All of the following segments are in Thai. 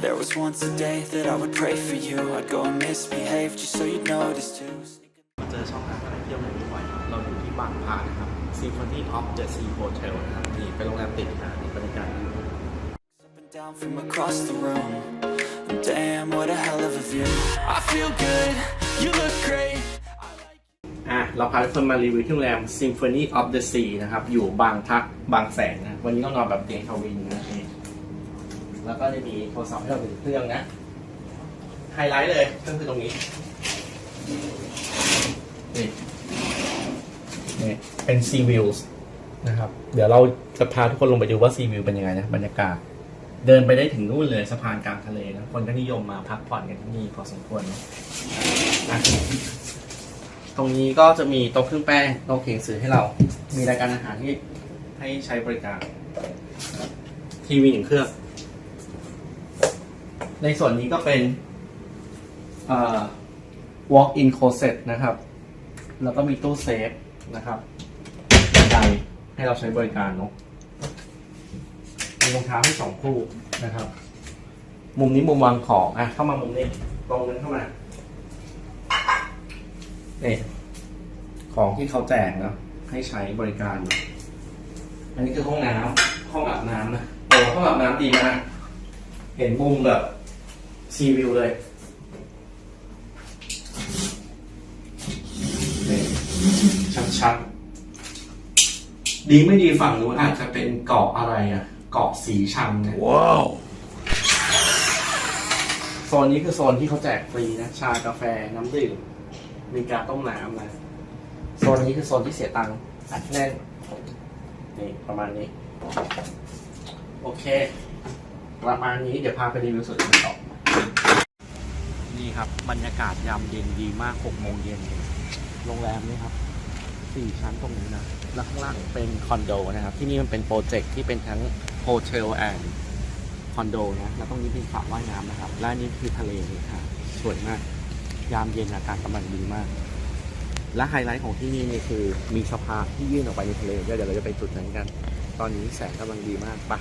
just once a day that I would pray for you. I'd go and misbehave just so you'd notice too. มาเจอช่องทางการเที่ยวแบบนี้บ่อยครับเราอยู่ที่บางพานะครับ Symphony of the Sea Hotel นะครับนี่เป็นโรงแรมติดหาดนี่บรรยากาศดี Up and down from across the room. And damn, what a hell of a view. I feel good, you look great. อ่ะเราพาทุกคนมารีวิวที่โรงแรม Symphony of the Sea นะครับ อยู่บางพักบางแสนนะ วันนี้ต้องนอนแบบเตียงทวินนะนี่ แล้วก็จะมีโทรศัพท์ให้เราหนึ่งเครื่องนะ ไฮไลท์เลยก็คือตรงนี้ นี่นี่เป็น Sea Views นะครับ เดี๋ยวเราจะพาทุกคนลงไปดูว่า Sea View เป็นยังไงนะบรรยากาศ เดินไปได้ถึงนู่นเลยสะพานกลางทะเลนะ คนก็นิยมมาพักผ่อนกันที่นี่พอสมควรนะตรงนี้ก็จะมีโต๊ะเครื่องแป้งโต๊ะเขียงสือให้เรา มีรายการอาหารที่ให้ใช้บริการ ทีวีหนึ่งเครื่อง ในส่วนนี้ก็เป็น walk in closet นะครับ แล้วก็มีตู้เซฟนะครับบันไดให้เราใช้บริการเนาะมีรองเท้าให้สองคู่นะครับ มุมนี้มุมวางของอะเข้ามามุมนี้ตรงนั้นเข้ามานี่ของที่เขาแจกเนาะให้ใช้บริการนะอันนี้คือห้องน้ำห้องอาบน้ำนะโอ้ห้องอาบน้ำดีมากเห็นมุมแบบ ซีวิวเลยนี่ชัดๆ ดีไม่ดีฝั่งนู้นอาจจะเป็นเกาะอะไรอะเกาะสีชังนะว้าวโซนนี้คือโซนที่เขาแจกฟรีนะ ชากาแฟน้ำดื่มมีการต้มน้ำนะโซนนี้คือโซนที่เสียตังค์อัดแน่นนี่ประมาณนี้ โอเค ประมาณนี้เดี๋ยวพาไปรีวิวส่วนอื่นต่อนี่ ครับ บรรยากาศยามเย็นดีมาก6โมงเย็นโรงแรมนี่ครับสี่ชั้นตรงนี้นะแล้วข้างล่างเป็นคอนโดนะครับ ที่นี่มันเป็นโปรเจกต์ที่เป็นทั้งโฮเทลแอนด์คอนโดนะแล้วตรงนี้เป็นสระว่ายน้ำนะครับ และนี่คือทะเลเลยค่ะสวยมาก ยามเย็นอากาศกำลังดีมาก และไฮไลท์ของที่นี่นี่คือมีสะพานที่ยื่นออกไปในทะเลเดี๋ยวเราจะไปจุดนั้นกัน ตอนนี้แสงกำลังดีมากปะ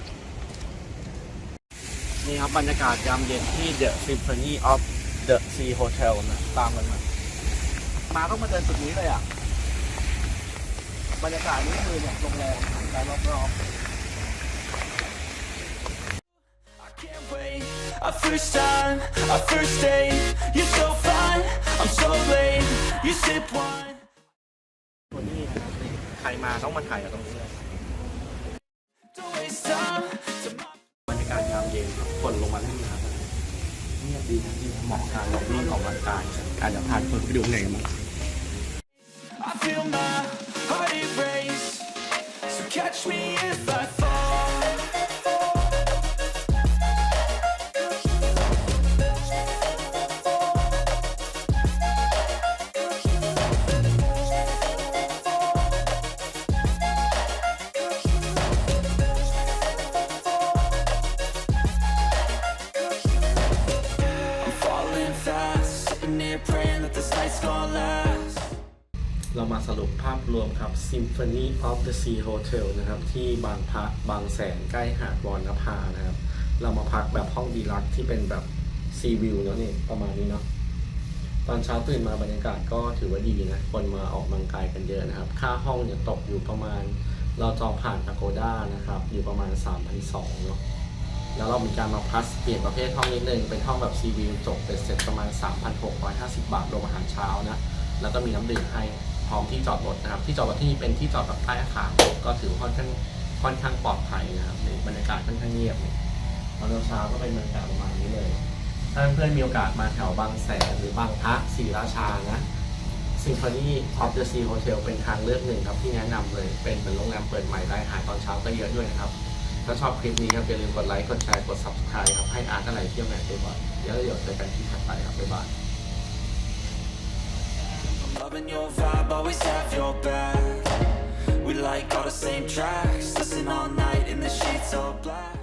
นี่ครับบรรยากาศยามเย็นที่ The Symphony of the Sea Hotel นะ ตามกันมา มาต้องมาเดินจุดนี้เลยอะ บรรยากาศนี่คือเนี่ยโรงแรมการรอบ I can't wait. Our first time, our first date. You're so fine, I'm so late. You sip wine. ๆตัวนี้นะครับนี่ใครมาต้องมาถ่ายกับตรงนี้เลย Don't waste time. To my บรรยากาศยามเย็นครับฝนลงมาเล่นน้ำนะเงียบดีนะที่เหมาะการลงวิ่งออกกำลังกายอาจจะพาคนไปดูไหนมั้ง I feel my heart erase. So catch me if I เรามาสรุปภาพรวมครับ Symphony of the Sea Hotel นะครับ ที่บางพระบางแสนใกล้หาดวอนนภานะครับ เรามาพักแบบห้องดีลักที่เป็นแบบ Sea View เนอะนี่ประมาณนี้เนาะตอนเช้าตื่นมาบรรยากาศก็ถือว่าดีนะ คนมาออกกำลังกายกันเยอะนะครับ ค่าห้องเนี่ยตกอยู่ประมาณ เราจองผ่าน Agoda นะครับ อยู่ประมาณ3,200เนาะ แล้วเรามีการมาพลัสเปลี่ยนประเภทห้องนิดนึง เป็นห้องแบบซีวิวจบเป็นเสร็จประมาณ 3,650 บาทรวมอาหารเช้านะ แล้วก็มีน้ำดื่มให้พร้อมที่จอดรถนะครับ ที่จอดรถที่นี่เป็นที่จอดแบบใต้อาคารก็ถือว่าค่อนข้างค่อนข้างปลอดภัยนะครับในบรรยากาศค่อนข้างเงียบตอนเช้าก็เป็นบรรยากาศประมาณนี้เลย ถ้าเพื่อนมีโอกาสมาแถวบางแสนหรือบางพระศรีราชานะ Symphony of the Sea Hotel เป็นทางเลือกหนึ่งครับที่แนะนำเลย เป็นเหมือนโรงแรมเปิดใหม่ได้หารตอนเช้าก็เยอะด้วยนะครับ ถ้าชอบคลิปนี้ครับอย่าลืมกดไลค์ กดแชร์ กด subscribe ครับ ให้อาร์ตอะไรเที่ยวไหนไปบ่อยเดี๋ยวเดี๋ยวเจอกันที่ถัดไปครับบ๊ายบาย loving your vibe, always have your back. We like all the same tracks, listen all night in the sheets all black.